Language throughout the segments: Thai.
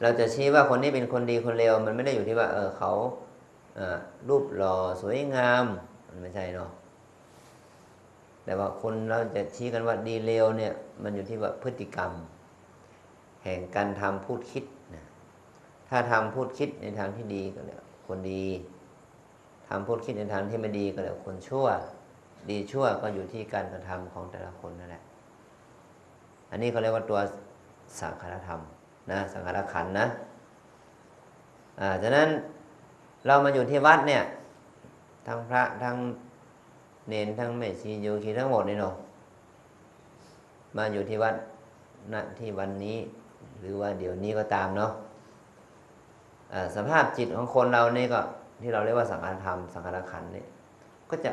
เราจะชี้ว่าคนนี้เป็นคนดีคนเลวมันไม่ได้อยู่ที่ว่า เออเขาเออรูปหล่อสวยงาม มันไม่ใช่เนาะแต่ว่าคนเราจะชี้กันว่าดีเลวเนี่ย มันอยู่ที่ว่าพฤติกรรม แห่งการทำพูดคิดนะถ้าทำพูดคิดในทางที่ดีก็เรียกคนดีทำพูดคิดในทางที่ไม่ดีก็เรียกคนชั่ว ดีชั่วก็อยู่ที่การกระทำของแต่ละคนนั่นแหละอันนี้เขาเรียกว่าตัวสังขารธรรม นะสังขารขันนะอ่าฉะนั้นเรามาอยู่ที่วัดเนี่ยทั้งพระทั้งเนนทั้งแม่ชีโยคีทั้งหมดนี่เนาะมาอยู่ที่วัดณที่วันนี้ หรือว่าเดี๋ยวนี้ก็ตามเนาะอ่าสภาพจิตของคนเราเนี่ก็ที่เราเรียกว่าสังขารธรรมสังขารขันนี่ก็จะ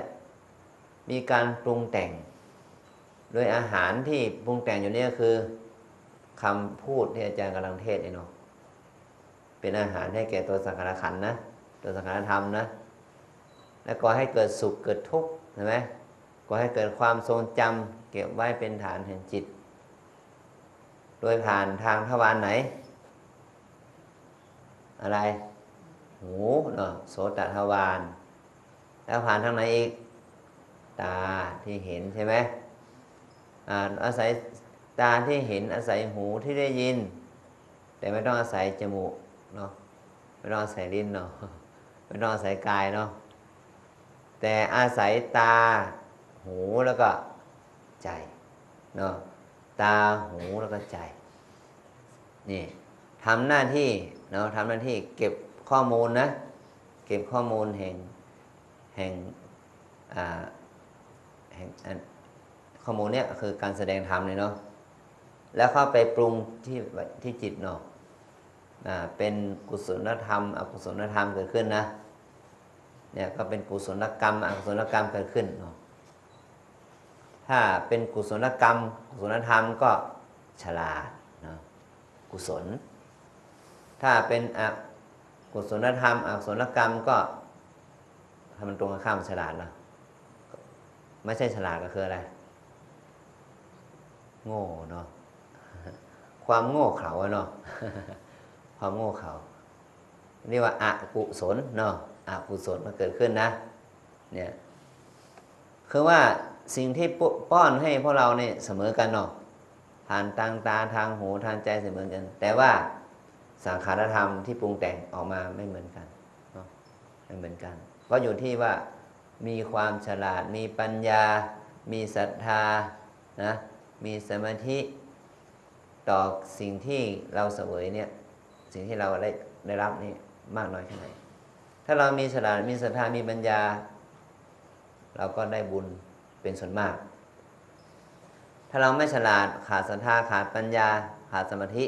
มีการปรุงแต่ง โดยอาหารที่ปรุงแต่งอยู่นี่ยคือ คำพูดที่อาจารย์กำลังเทศน์นี่เนาะเป็นอาหารให้แก่ตัวสังขารขันนะ ตัวสังขารธรรมนะ แล้วก็ให้เกิดสุขเกิดทุกข์เห็นไหมก็ให้เกิดความทรงจำเก็บไว้เป็นฐานแห่งจิต โดยผ่านทางทวารไหน อะไร หูเนาะโสตทวารแล้วผ่านทางไหนอีก ตาที่เห็นใช่ไหมอ่าอาศัย ตาที่เห็นอาศัยหูที่ได้ยิน แต่ไม่ต้องอาศัยจมูกเนาะไม่ต้องอาศัยลิ้นเนาะไม่ต้องอาศัยกายเนาะแต่อาศัยตาหูแล้วก็ใจเนาะตาหูแล้วก็ใจนี่ทำหน้าที่เนาะทำหน้าที่เก็บข้อมูลนะเก็บข้อมูลแห่งแห่งอ่าแห่งข้อมูลเนี้ยคือการแสดงธรรมเลยเนาะ แล้วเข้าไปปรุงที่ที่จิตเนาะเป็นกุศลธรรม อกุศลธรรมเกิดขึ้นนะเนี่ยก็เป็นกุศลกรรม อกุศลกรรมเกิดขึ้นเนาะถ้าเป็นกุศลกรรม กุศลธรรมก็ฉลาดเนาะกุศล ถ้าเป็นอกุศลธรรม อกุศลกรรมก็ถ้ามันตรงข้ามฉลาดเนาะไม่ใช่ฉลาดก็คืออะไร โง่เนาะ ความโง่เขลาเนาะความโง่เขลาเรียกว่าอากุศลเนาะอากุศลมันเกิดขึ้นนะ เนี่ยคือว่าสิ่งที่ป้อนให้พวกเราเนี่ยเสมอกันเนาะผ่านทางตาทางหูทางใจเสมอกัน แต่ว่าสังขารธรรมที่ปรุงแต่งออกมาไม่เหมือนกันเนาะไม่เหมือนกัน ก็อยู่ที่ว่ามีความฉลาดมีปัญญา มีศรัทธานะมีสมาธิ ต่อสิ่งที่เราเสวยเนี่ยสิ่งที่เราได้ได้รับนี่มากน้อยแค่ไหน ถ้าเรามีฉลาดมีศรัทธามีปัญญา เราก็ได้บุญเป็นส่วนมาก ถ้าเราไม่ฉลาดขาดศรัทธาขาดปัญญา ขาดสมาธิ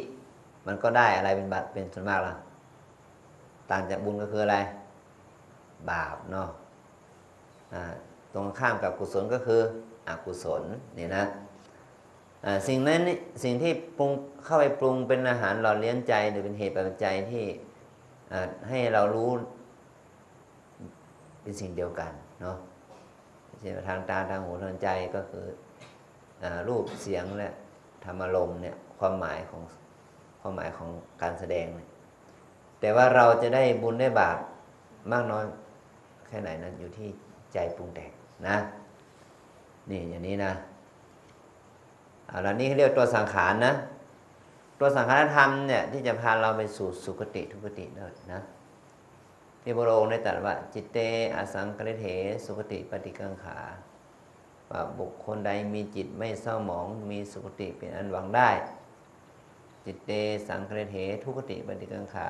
มันก็ได้อะไรเป็นบัตรเป็นส่วนมากล่ะต่างจากบุญก็คืออะไร บาปเนาะตรงข้ามกับกุศลก็คืออกุศลนี่นะ สิ่งนั้นสิ่งที่ปรุงเข้าไปปรุงเป็นอาหารหล่อเลี้ยงใจหรือเป็นเหตุปัจจัยที่ให้เรารู้เป็นสิ่งเดียวกันเนาะเช่นทางตาทางหูทางใจก็คืออรูปเสียงและธรรมารมเนี่ยความหมายของความหมายของการแสดงเนี่ยแต่ว่าเราจะได้บุญได้บาปมากน้อยแค่ไหนนั้นอยู่ที่ใจปรุงแต่งนะ นี่อย่างนี้นะ เอาละนี่เรียกตัวสังขารนะ ตัวสังขารธรรมเนี่ยที่จะพาเราไปสู่สุคติทุกติได้นะที่พระองค์ได้ตรัสว่า จิตเตอสังกฤเถสุคติปฏิกังขาว่าบุคคลใดมีจิตไม่เศร้าหมองมีสุคติเป็นอันหวังได้ จิตเตสังกฤเถทุกติปฏิกังขา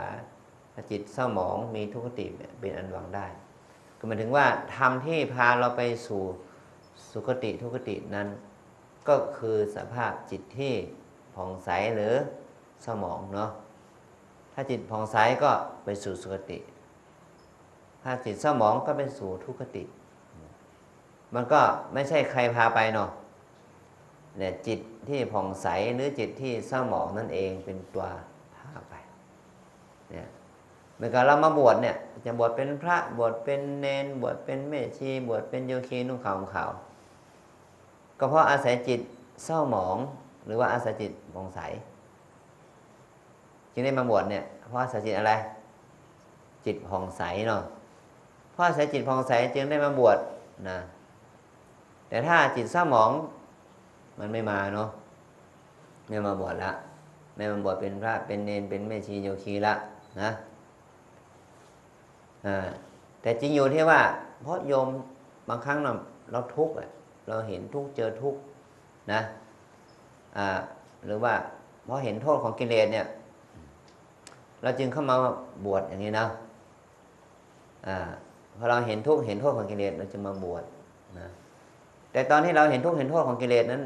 ถ้าจิตเศร้าหมองมีทุกติเป็นอันหวังได้ ก็หมายถึงว่าธรรมที่พาเราไปสู่สุคติทุกตินั้น ก็คือสภาพจิตที่ผ่องใสหรือสมองเนาะถ้าจิตผ่องใสก็ไปสู่สุคติ ถ้าจิตสมองก็ไปสู่ทุคติ มันก็ไม่ใช่ใครพาไปเนาะเนี่ยจิตที่ผ่องใสหรือจิตที่เศร้าหมองนั่นเองเป็นตัวพาไปเนี่ยเมื่อเรามาบวชเนี่ยจะบวชเป็นพระบวชเป็นเนนบวชเป็นแม่ชีบวชเป็นโยคีนุ่งขาวขาว ก็เพราะอาศัยจิตเศร้าหมองหรือว่าอาศัยจิตมองใสจึงได้มาบวชเนี่ยเพราะอาศัยจิตอะไร จิตผ่องใสเนาะเพราะอาศัยจิตผ่องใสจึงได้มาบวชนะแต่ถ้าจิตเศร้าหมองมันไม่มาเนาะไม่มาบวชละไม่มาบวชเป็นพระเป็นเนนเป็นแม่ชีโยคีละนะอ่าแต่จริงอยู่ที่ว่าเพราะโยมบางครั้งเราเราทุกข์อะ เราเห็นทุกเจอทุกนะอ่าหรือว่าเพราะเห็นโทษของกิเลสเนี่ย เราจึงเข้ามาบวชอย่างนี้นะอ่าพอเราเห็นทุกเห็นโทษของกิเลสเราจะมาบวชนะแต่ตอนที่เราเห็นทุกเห็นโทษของกิเลสนั้น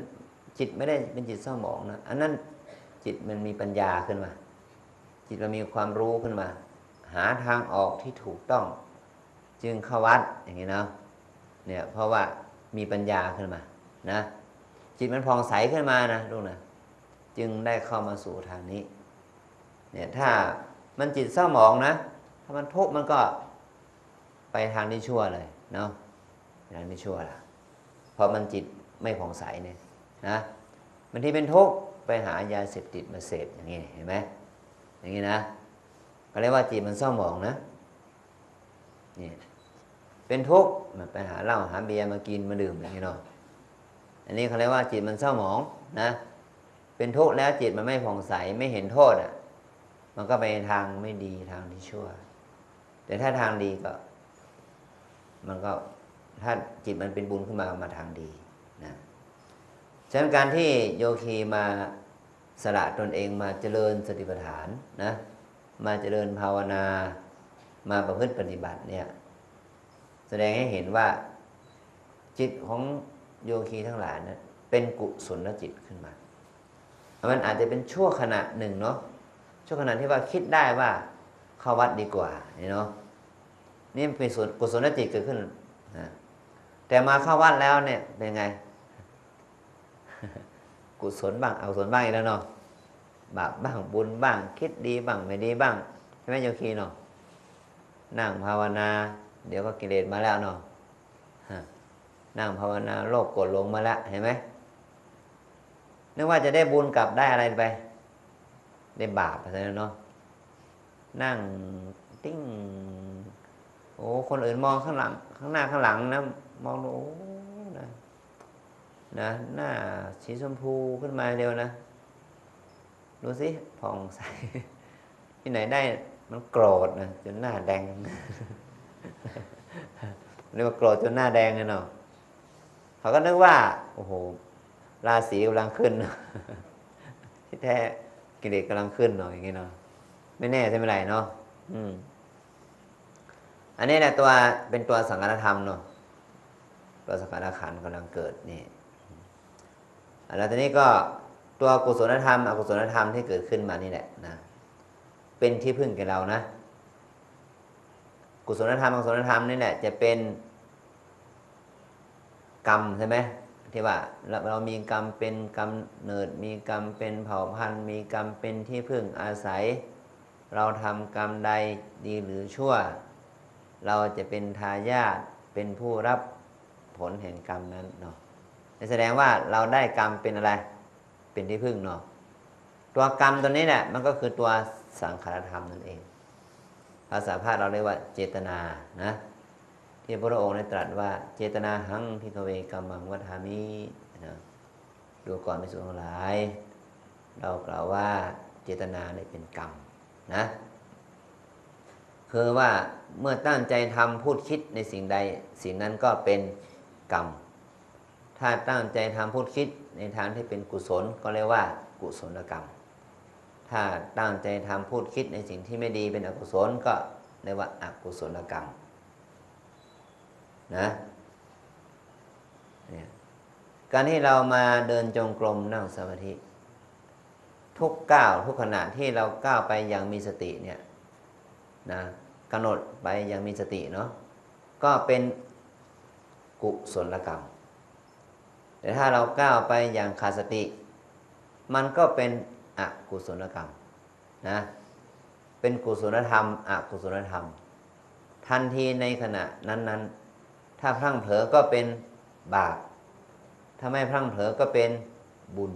จิตไม่ได้เป็นจิตเศร้าหมองนะอันนั้นจิตมันมีปัญญาขึ้นมา จิตมันมีความรู้ขึ้นมา หาทางออกที่ถูกต้อง จึงเข้าวัดอย่างนี้นะเนี่ยเพราะว่า มีปัญญาขึ้นมานะจิตมันผ่องใสขึ้นมานะลูกนะจึงได้เข้ามาสู่ทางนี้เนี่ยถ้ามันจิตเศร้าหมองนะ ถ้ามันทุกข์มันก็ไปทางที่ชั่วเลยเนาะทางที่ชั่วละเพราะมันจิตไม่ผ่องใสเนี่ยนะบางทีเป็นทุกข์ไปหายาเสพติดมาเสพอย่างนี้เห็นไหมอย่างนี้นะก็เรียกว่าจิตมันเศร้าหมองนะเนี่ย เป็นทุกข์มันไปหาเหล้าหาเบียร์มากินมาดื่มอย่างนี้เนาะอันนี้เขาเรียกว่าจิตมันเศร้าหมองนะ เป็นทุกข์แล้วจิตมันไม่ผ่องใสไม่เห็นโทษอะ มันก็ไปทางไม่ดีทางที่ชั่ว แต่ถ้าทางดีก็ มันก็ถ้าจิตมันเป็นบุญขึ้นมามาทางดีนะฉะนั้นการที่โยคีมาสละตนเองมาเจริญสติปัฏฐานนะ มาเจริญภาวนา มาประพฤติปฏิบัติเนี่ย แสดงให้เห็นว่าจิตของโยคีทั้งหลายนะเป็นกุศลจิตขึ้นมา มันอาจจะเป็นชั่วขณะหนึ่งเนาะชั่วขณะที่ว่าคิดได้ว่าเข้าวัดดีกว่าเนาะนี่เป็นส่วนกุศลจิตเกิดขึ้นนะแต่มาเข้าวัดแล้วเนี่ยเป็นไง กุศลบ้างเอากุศลบ้างอีกแล้วเนาะบาปบ้างบุญบ้าง คิดดีบ้างไม่ดีบ้างใช่ไหมโยคีเนาะนั่งภาวนา เดี๋ยวก็กิเลสมาแล้วเนาะนั่งภาวนาโลกกดลงมาแล้วเห็นไหมนึกว่าจะได้บุญกลับได้อะไรไป ได้บาปอะไรเนาะนั่งติ้งโอ้คนอื่นมองข้างหลัง ข้างหน้าข้างหลังนะมองโอ้นะนะหน้าสีชมพูขึ้นมาเร็วนะดูสิผ่องใสที่ไหนได้มันโกรธนะจนหน้าแดง เรียกว่าโกรธจนหน้าแดงเลยเนาะเขาก็นึกว่า โอ้โห ราศีกำลังขึ้น ที่แท้กิเลสกำลังขึ้นหน่อยอย่างงี้เนาะไม่แน่ใช่ไหมไรเนาะอืม อันนี้แหละตัวเป็นตัวสังฆธรรมเนาะตัวสังฆขันธ์กำลังเกิดนี่แล้วทีนี้ก็ตัวกุศลธรรม อกุศลธรรมที่เกิดขึ้นมานี่แหละนะเป็นที่พึ่งแก่เรานะ กุศลธรรมอกุศลธรรมนี่แหละจะเป็นกรรมใช่ไหมที่ว่าเรามีกรรมเป็นกรรมเนิด มีกรรมเป็นเผ่าพันธุ์ มีกรรมเป็นที่พึ่งอาศัย เราทำกรรมใดดีหรือชั่ว เราจะเป็นทายาทเป็นผู้รับผลแห่งกรรมนั้นเนาะแสดงว่าเราได้กรรมเป็นอะไร เป็นที่พึ่งเนาะตัวกรรมตัวนี้เนี่ยมันก็คือตัวสังขารธรรมนั่นเอง ภาษาพาเราเรียกว่าเจตนานะที่พระองค์ได้ตรัสว่าเจตนาหังพิกเวกรรมังวัฏามินะดูก่อนไปสู่ทั้งหลาย เรากล่าวว่าเจตนาเนี่ยเป็นกรรมนะคือว่าเมื่อตั้งใจทำพูดคิดในสิ่งใด สิ่งนั้นก็เป็นกรรม ถ้าตั้งใจทำพูดคิดในทางที่เป็นกุศลก็เรียกว่ากุศลกรรม ถ้าตั้งใจทำพูดคิดในสิ่งที่ไม่ดีเป็นอกุศลก็เรียกว่าอกุศลกรรมนะการที่เรามาเดินจงกรมนั่งสมาธิ ทุกก้าวทุกขณะที่เราก้าวไปอย่างมีสติเนี่ยนะกำหนดไปอย่างมีสติเนาะก็เป็นกุศลกรรม แต่ถ้าเราก้าวไปอย่างขาดสติ มันก็เป็น อกุศลกรรมนะเป็นกุศลธรรมอกุศลธรรม ทันทีในขณะนั้น ๆ ถ้าพลั้งเผลอก็เป็นบาปถ้าไม่พลั้งเผลอก็เป็นบุญ